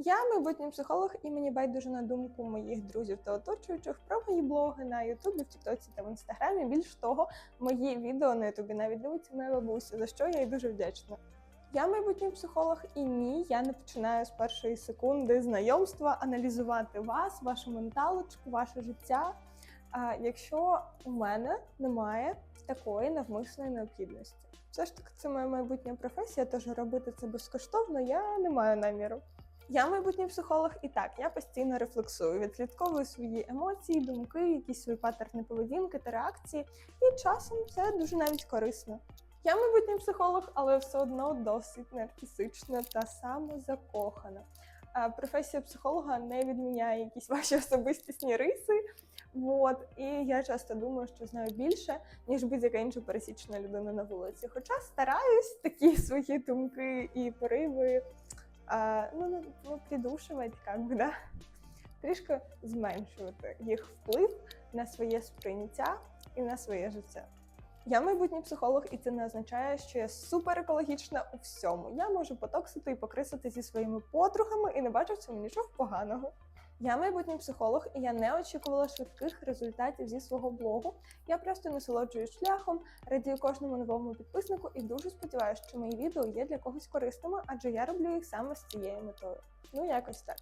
Я майбутній психолог, і мені байдуже на думку моїх друзів та оточуючих про мої блоги на Ютубі, в Тіктоці та в Інстаграмі. Більш того, мої відео на Ютубі навіть дивиться моя бабуся, за що я їй дуже вдячна. Я майбутній психолог, і ні, я не починаю з першої секунди знайомства аналізувати вас, вашу менталочку, ваше життя. А якщо у мене немає такої навмисної необхідності, все ж таки це моя майбутня професія, тож робити це безкоштовно я не маю наміру. Я майбутній психолог, і так я постійно рефлексую, відслідковую свої емоції, думки, якісь свої паттерни поведінки та реакції, і часом це дуже навіть корисно. Я майбутній психолог, але все одно досить нарцисична та самозакохана. Професія психолога не відміняє якісь ваші особистісні риси. Вот. І я часто думаю, що знаю більше, ніж будь-яка інша пересічна людина на вулиці. Хоча стараюсь такі свої думки і пориви ну, ну, ну, придушувати, як би, да? трішки зменшувати їх вплив на своє сприйняття і на своє життя. Я майбутній психолог, і це не означає, що я супер екологічна у всьому. Я можу потоксити і покрисити зі своїми подругами і не бачу в цьому нічого поганого. Я майбутній психолог, і я не очікувала швидких результатів зі свого блогу. Я просто насолоджуюсь шляхом, радію кожному новому підписнику і дуже сподіваюся, що мої відео є для когось корисними, адже я роблю їх саме з цією метою. Ну, якось так.